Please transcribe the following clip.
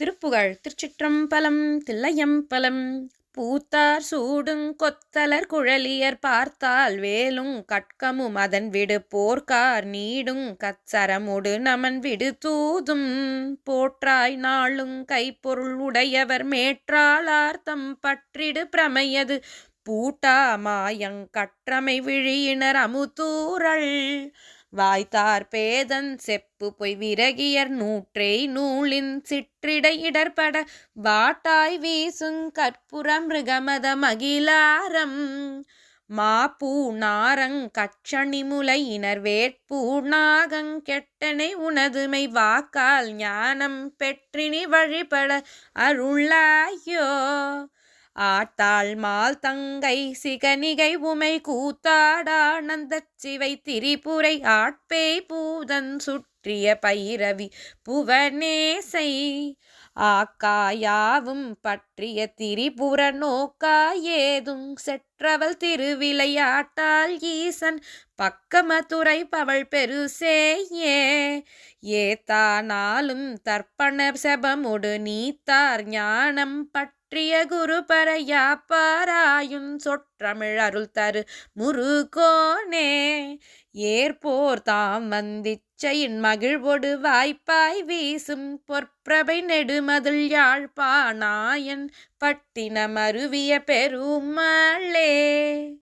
திருப்புகழ் திருச்சிற்றம்பலம் தில்லையம்பலம். பூத்தார் சூடுங் கொத்தலர் குழலியர் பார்த்தால் வேலுங் கட்கமும் அதன் விடு போர்க்கார் நீடுங் கச்சரமுடு நமன் விடு தூதும். போற்றாய் நாளுங் கைப்பொருள் உடையவர் மேற்றாளார் தம் பற்றிடு பிரமையது. பூட்டா மாயங் கற்றமை விழியினர் அமுதூரள் வாய்த்தார் பேதன் செப்பு பொய் விரகியர் நூற்றை நூலின் சிற்றிடை இடர்பட வாட்டாய் வீசுங் கற்புறம் மிருகமத மகிழாரம். மாப்பூ நாரங் கட்சணி முலையினர் வேட்பூ நாகங் கெட்டனை உனதுமை வாக்கால் ஞானம் பெற்றினி வழிபட அருளாயோ. ஆட்டாள் மால் தங்கை சிகனிகை உமை கூத்தாடானந்த சிவை திரிபுரை ஆட்பேய் பூதன் சுட் பற்றிய பைரவி புவனேசை. ஆக்காயாவும் பற்றிய திரிபுர நோக்கா ஏதும் செற்றவள் திருவிளையாட்டால் ஈசன் பக்கமதுரை பவள் பெருசேயே. ஏத்தானாலும் தர்ப்பண செபமுடு நீத்தார் ஞானம் பற்றிய குரு பரையாப்பாராயுன் சொற்றமிழ் அருள் தரு. முருகோனே ஏற்போர் தாம் வந்திச்சையின் மகிழ்வொடு வாய்ப்பாய் வீசும் பொற்பிரபை நெடுமதில் யாழ்ப்பாணாயன் பட்டினம் அருவிய பெருமளே.